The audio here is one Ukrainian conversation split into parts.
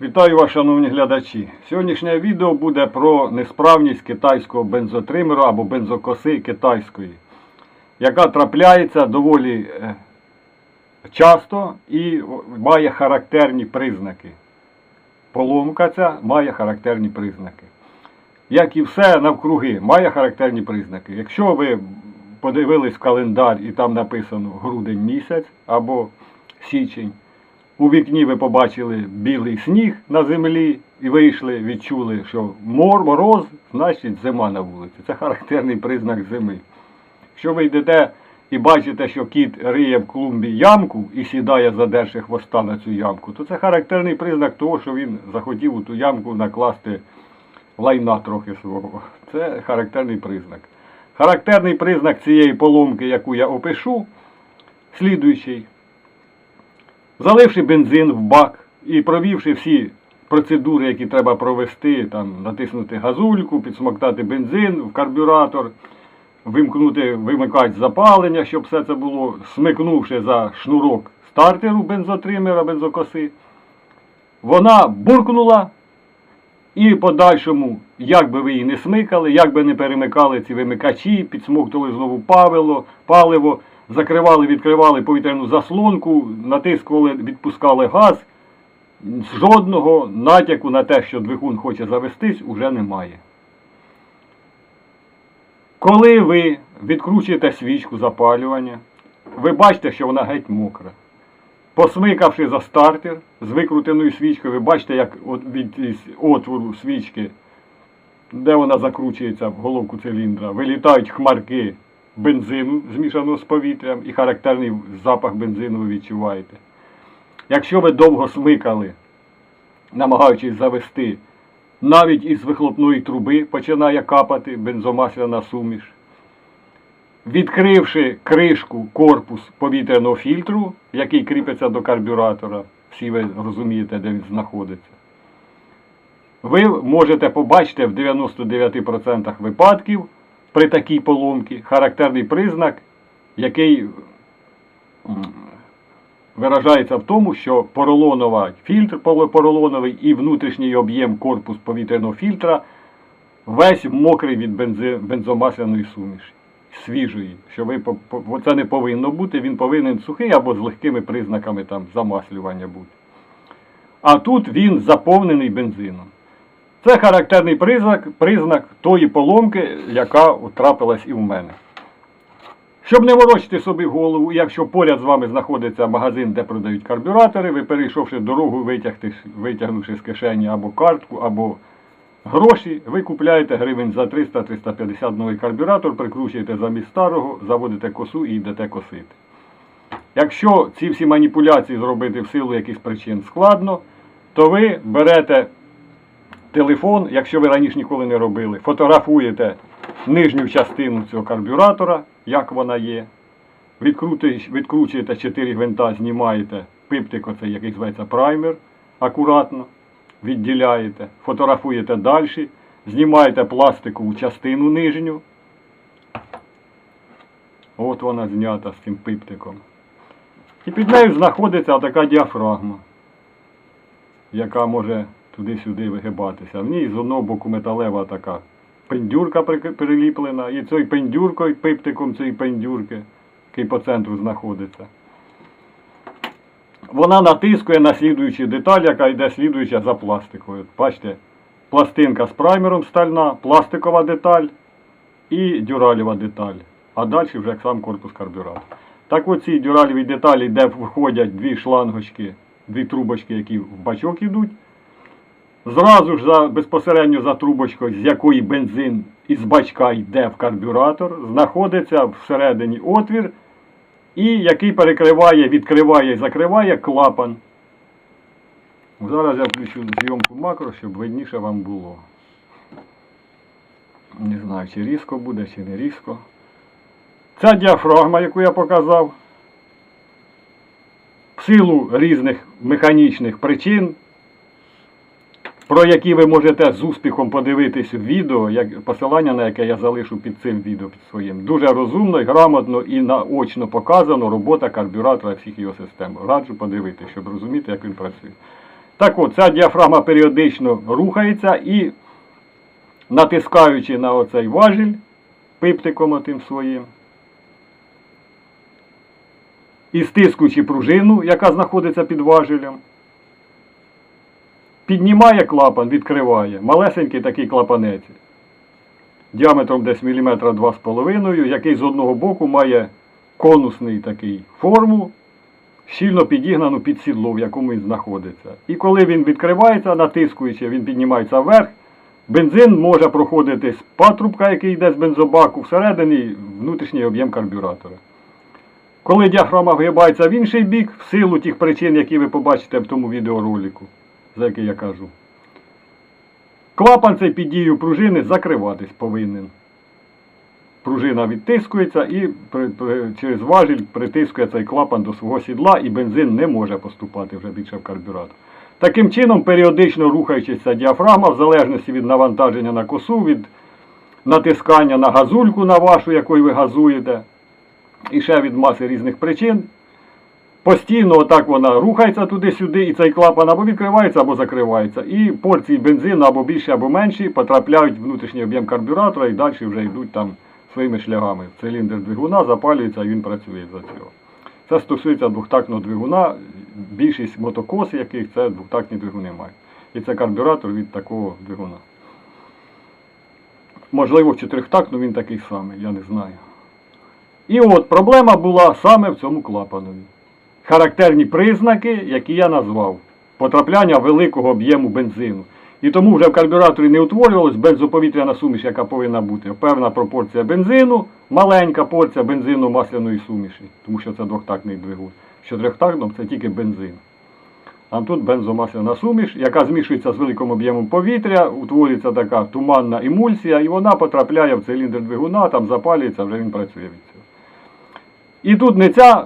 Вітаю вас, шановні глядачі. Сьогоднішнє відео буде про несправність китайського бензотримера або бензокоси китайської, яка трапляється доволі е, часто і має характерні признаки. Поломка ця має характерні признаки. Як і все навкруги, має характерні признаки. Якщо ви подивились в календар і там написано грудень місяць або січень, у вікні ви побачили білий сніг на землі і вийшли, відчули, що мор, мороз, значить зима на вулиці. Це характерний признак зими. Якщо ви йдете і бачите, що кіт риє в клумбі ямку і сідає, задерши хвоста на цю ямку, то це характерний признак того, що він захотів у ту ямку накласти лайна трохи свого. Це характерний признак. Характерний признак цієї поломки, яку я опишу, слідуючий. Заливши бензин в бак і провівши всі процедури, які треба провести, там, натиснути газульку, підсмоктати бензин в карбюратор, вимкнути вимикач запалення, щоб все це було, смикнувши за шнурок стартеру бензотримера, бензокоси, вона буркнула. І подальшому, як би ви її не смикали, як би не перемикали ці вимикачі, підсмоктували знову павило, паливо, закривали, відкривали повітряну заслонку, натискували, відпускали газ. Жодного натяку на те, що двигун хоче завестись, уже немає. Коли ви відкручуєте свічку запалювання, ви бачите, що вона геть мокра. Посмикавши за стартер з викрутеною свічкою, ви бачите, як від отвору свічки, де вона закручується в головку циліндра, вилітають хмарки бензину, змішаного з повітрям, і характерний запах бензину ви відчуваєте. Якщо ви довго смикали, намагаючись завести, навіть із вихлопної труби починає капати бензомасляна суміш. Відкривши кришку корпус повітряного фільтру, який кріпиться до карбюратора, всі ви розумієте, де він знаходиться, ви можете побачити в 99% випадків при такій поломці характерний признак, який виражається в тому, що поролонова фільтр поролоновий і внутрішній об'єм корпус повітряного фільтра весь мокрий від бензомасляної суміші свіжої, що ви це не повинно бути, він повинен сухий або з легкими признаками там замаслювання бути. А тут він заповнений бензином. Це характерний признак, признак тої поломки, яка трапилась і в мене. Щоб не ворочити собі голову, якщо поряд з вами знаходиться магазин, де продають карбюратори, ви перейшовши дорогу, витягнувши з кишені або картку, або гроші, ви купляєте гривень за 300-350 новий карбюратор, прикручуєте замість старого, заводите косу і йдете косити. Якщо ці всі маніпуляції зробити в силу якихось причин складно, то ви берете телефон, якщо ви раніше ніколи не робили, фотографуєте нижню частину цього карбюратора, як вона є. Відкручуєте 4 гвинта, знімаєте пиптик, оцей, який зветься праймер, акуратно, відділяєте, фотографуєте далі, знімаєте пластикову частину нижню. От вона знята з цим пиптиком. І під нею знаходиться така діафрагма, яка може туди-сюди вигибатися. В ній з одного боку металева така пендюрка приліплена, і цією пендюркою, пиптиком цієї пендюрки, який по центру знаходиться. Вона натискує на слідуючу деталь, яка йде слідуюча за пластикою. Бачите, пластинка з праймером стальна, пластикова деталь і дюралєва деталь. А далі вже сам корпус карбюратора. Так оці дюралєві деталі, де входять дві шлангочки, дві трубочки, які в бачок йдуть. Зразу ж за, безпосередньо за трубочкою, з якої бензин із бачка йде в карбюратор, знаходиться всередині отвір, і який перекриває, відкриває і закриває клапан. Зараз я включу зйомку макро, щоб видніше вам було. Не знаю, чи різко буде, чи не різко. Ця діафрагма, яку я показав, в силу різних механічних причин, про які ви можете з успіхом подивитись відео, як, посилання на яке я залишу під цим відео під своїм. Дуже розумно, грамотно і наочно показано робота карбюратора всіх його систем. Раджу подивитися, щоб розуміти, як він працює. Так от, ця діафрагма періодично рухається і, натискаючи на оцей важіль пиптиком отим своїм, і стискуючи пружину, яка знаходиться під важелем, піднімає клапан, відкриває. Малесенький такий клапанець. Діаметром десь міліметра 2,5, який з одного боку має конусний такий форму, щільно підігнану під сідло, в якому він знаходиться. І коли він відкривається, натискуючи, він піднімається вверх, бензин може проходити з патрубка, який йде з бензобаку, всередині внутрішній об'єм карбюратора. Коли діафрагма вгибається в інший бік, в силу тих причин, які ви побачите в тому відеоролику, за який я кажу, клапан цей під дією пружини закриватись повинен. Пружина відтискується і при, при- через важіль притискує цей клапан до свого сідла, і бензин не може поступати вже більше в карбюратор. Таким чином, періодично рухаючись ця діафрагма, в залежності від навантаження на косу, від натискання на газульку на вашу, якою ви газуєте, і ще від маси різних причин. Постійно отак вона рухається туди-сюди, і цей клапан або відкривається, або закривається. І порції бензину або більші, або менші потрапляють в внутрішній об'єм карбюратора і далі вже йдуть там своїми шляхами. Циліндр двигуна запалюється і він працює за цього. Це стосується двохтактного двигуна. Більшість мотокос, яких це двохтактні двигуни мають. І це карбюратор від такого двигуна. Можливо, в чотирьохтактну він такий самий, я не знаю. І от проблема була саме в цьому клапанові. Характерні признаки, які я назвав. Потрапляння великого об'єму бензину. І тому вже в карбюраторі не утворювалась бензоповітряна суміш, яка повинна бути. Певна пропорція бензину, маленька порція бензину масляної суміші, тому що це двохтактний двигун. Що трьохтактном це тільки бензин. А тут бензомасляна суміш, яка змішується з великим об'ємом повітря, утворюється така туманна емульсія, і вона потрапляє в циліндр двигуна, там запалюється, вже він працює від цього. І тут не ця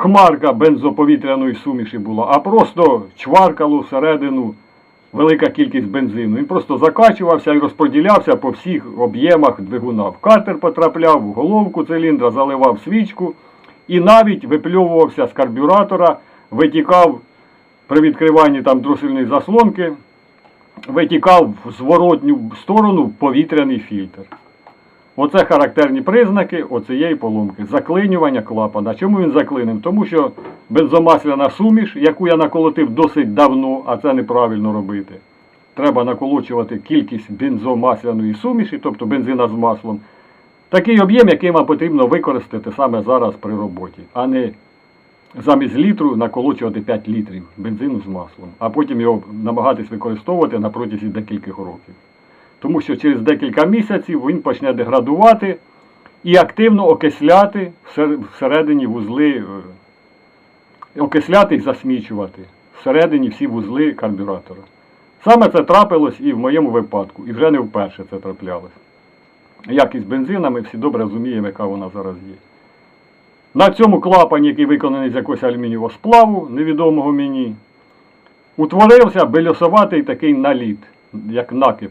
хмарка бензоповітряної суміші була, а просто чваркало всередину велика кількість бензину. Він просто закачувався і розподілявся по всіх об'ємах двигуна. В картер потрапляв, в головку циліндра, заливав свічку і навіть випльовувався з карбюратора, витікав при відкриванні там дросельної заслонки, витікав в зворотню сторону повітряний фільтр. Оце характерні признаки оцієї поломки. Заклинювання клапана. Чому він заклинив? Тому що бензомасляна суміш, яку я наколотив досить давно, а це неправильно робити. Треба наколочувати кількість бензомасляної суміші, тобто бензина з маслом. Такий об'єм, який вам потрібно використати саме зараз при роботі, а не замість літру наколочувати 5 літрів бензину з маслом, а потім його намагатись використовувати на протязі декількох років. Тому що через декілька місяців він почне деградувати і активно окисляти всередині вузли, е, окисляти і засмічувати всередині всі вузли карбюратора. Саме це трапилось і в моєму випадку, і вже не вперше це траплялось. Як із бензинами, всі добре розуміємо, яка вона зараз є. На цьому клапані, який виконаний з якогось алюмінієвого сплаву, невідомого мені, утворився бельосоватий такий наліт, як накип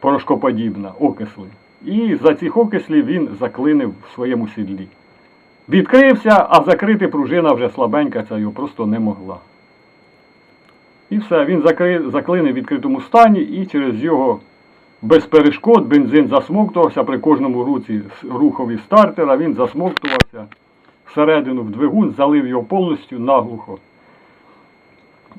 порошкоподібна, окисли. І за цих окислів він заклинив в своєму сідлі. Відкрився, а закрити пружина вже слабенька, ця його просто не могла. І все, він заклинив в відкритому стані, і через його без перешкод бензин засмоктувався при кожному руці рухові стартера, він засмоктувався всередину в двигун, залив його повністю наглухо.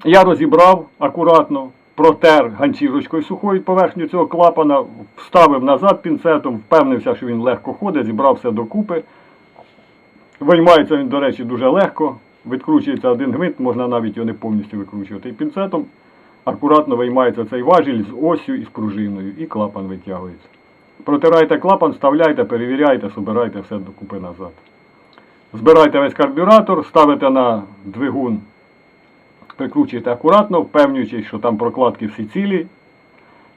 Я розібрав акуратно, протер ганчірочкою сухою поверхню цього клапана, вставив назад пінцетом, впевнився, що він легко ходить, зібрав все докупи. Виймається він, до речі, дуже легко. Відкручується один гвинт, можна навіть його не повністю викручувати. І пінцетом акуратно виймається цей важіль з осью і з пружиною, і клапан витягується. Протирайте клапан, вставляйте, перевіряйте, собирайте все докупи назад. Збирайте весь карбюратор, ставите на двигун прикручуєте акуратно, впевнюючись, що там прокладки всі цілі,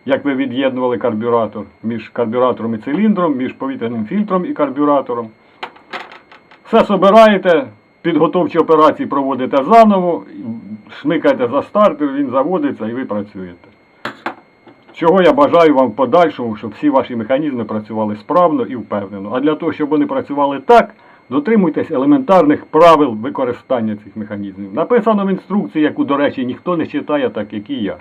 як ви від'єднували карбюратор між карбюратором і циліндром, між повітряним фільтром і карбюратором. Все собираєте, підготовчі операції проводите заново, шмикаєте за стартер, він заводиться і ви працюєте. Чого я бажаю вам в подальшому, щоб всі ваші механізми працювали справно і впевнено. А для того, щоб вони працювали так, Дотримуйтесь елементарних правил використання цих механізмів. Написано в інструкції, яку, до речі, ніхто не читає, так як і я.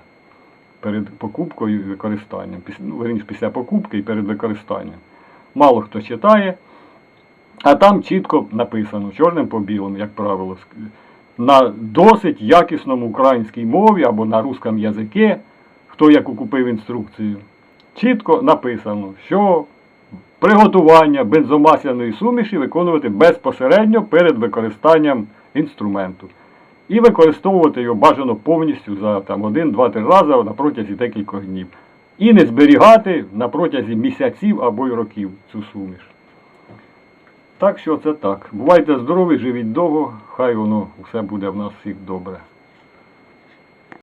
Перед покупкою і використанням. Ну, після покупки і перед використанням. Мало хто читає, а там чітко написано, чорним по білому, як правило, на досить якісному українській мові або на русском язикі, хто яку купив інструкцію, чітко написано, що приготування бензомасляної суміші виконувати безпосередньо перед використанням інструменту. І використовувати його бажано повністю за там, один, два, три рази на протязі декількох днів. І не зберігати на протязі місяців або й років цю суміш. Так що це так. Бувайте здорові, живіть довго, хай воно все буде в нас всіх добре.